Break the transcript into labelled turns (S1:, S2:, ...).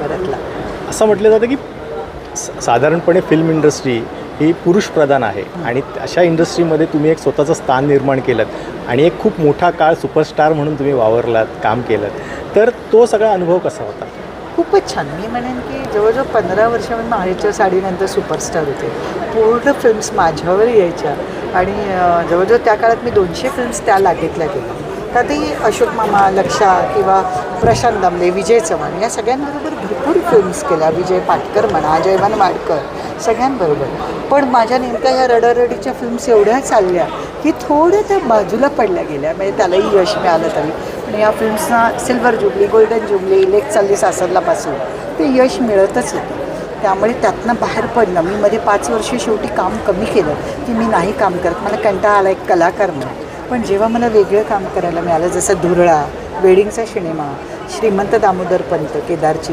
S1: बरतला
S2: असं म्हटलं जातं की साधारणपणे फिल्म इंडस्ट्री ही पुरुषप्रधान आहे. आणि अशा इंडस्ट्रीमध्ये तुम्ही एक स्वतःचं स्थान निर्माण केलं आणि एक खूप मोठा काळ सुपरस्टार म्हणून तुम्ही वावरलात काम केलं तर तो सगळा अनुभव कसा होता?
S1: खूपच छान. मी म्हणेन की जवळजवळ पंधरा वर्ष मी माहेरच्या साडीनंतर सुपरस्टार होते. पूर्ण फिल्म्स माझ्यावर यायच्या. आणि जवळजवळ त्या काळात मी दोनशे फिल्म्स त्या लागेतल्या केल्या. त्यातही अशोक मामा लक्षा किंवा प्रशांत दामले विजय चव्हाण या सगळ्यांबरोबर भरपूर फिल्म्स केल्या. विजय पाटकर म्हणा अजयवान वाडकर सगळ्यांबरोबर. पण माझ्या नेमक्या ह्या रडारडीच्या फिल्म्स एवढ्या चालल्या की थोड्या त्या बाजूला पडल्या गेल्या. म्हणजे त्यालाही यश मिळालं तरी. पण या फिल्म्सना सिल्वर जुबली गोल्डन जुबली लेख चालली सासरलापासून ते यश मिळतच होतं त्यामुळे त्यातनं बाहेर पडणं. मी मध्ये पाच वर्ष शेवटी काम कमी केलं की मी नाही काम करत. मला कंटाळा आला एक कलाकार म्हणून. पण जेव्हा मला वेगळं काम करायला मिळालं जसं धुरळा वेडिंगचा सिनेमा श्रीमंत दामोदर पंत केदारची